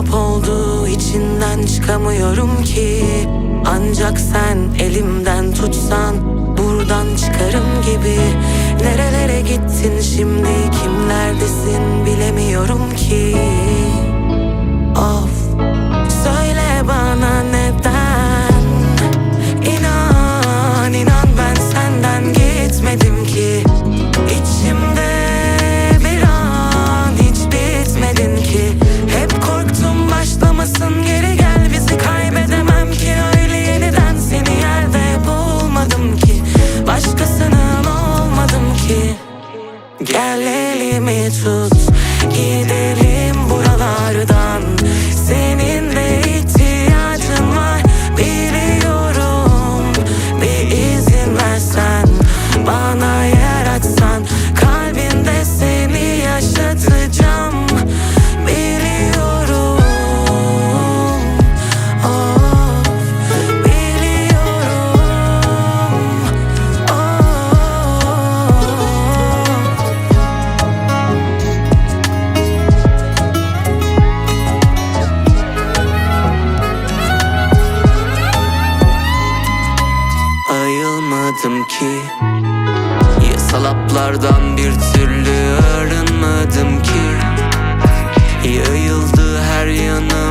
girdap oldu içinden çıkamıyorum ki. Ancak sen elimden tutsan buradan çıkarım gibi. Nerelere gittin şimdi kimlerdesin bilemiyorum ki ayılmadım ki Yasal haplardan bir türlü arınmadım ki Yayıldı her yanıma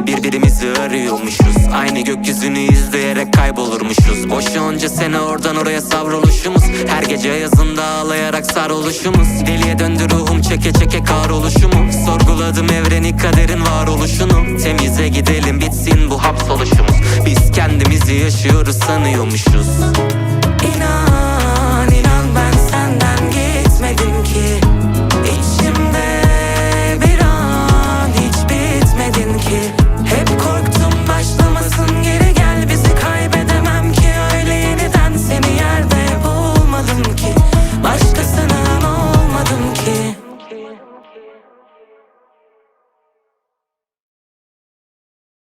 de birbirimizi arıyormuşuz. Aynı gökyüzünü izleyerek kaybolurmuşuz. Boşa onca sene oradan oraya savruluşumuz. Her gece yazında ağlayarak saroluşumuz. Deliye döndü ruhum çeke çeke kahroluşumu. Sorguladım evreni kaderin varoluşunu. Temize gidelim bitsin bu hapsoluşumuz. Biz kendimizi yaşıyoruz sanıyormuşuz. İnan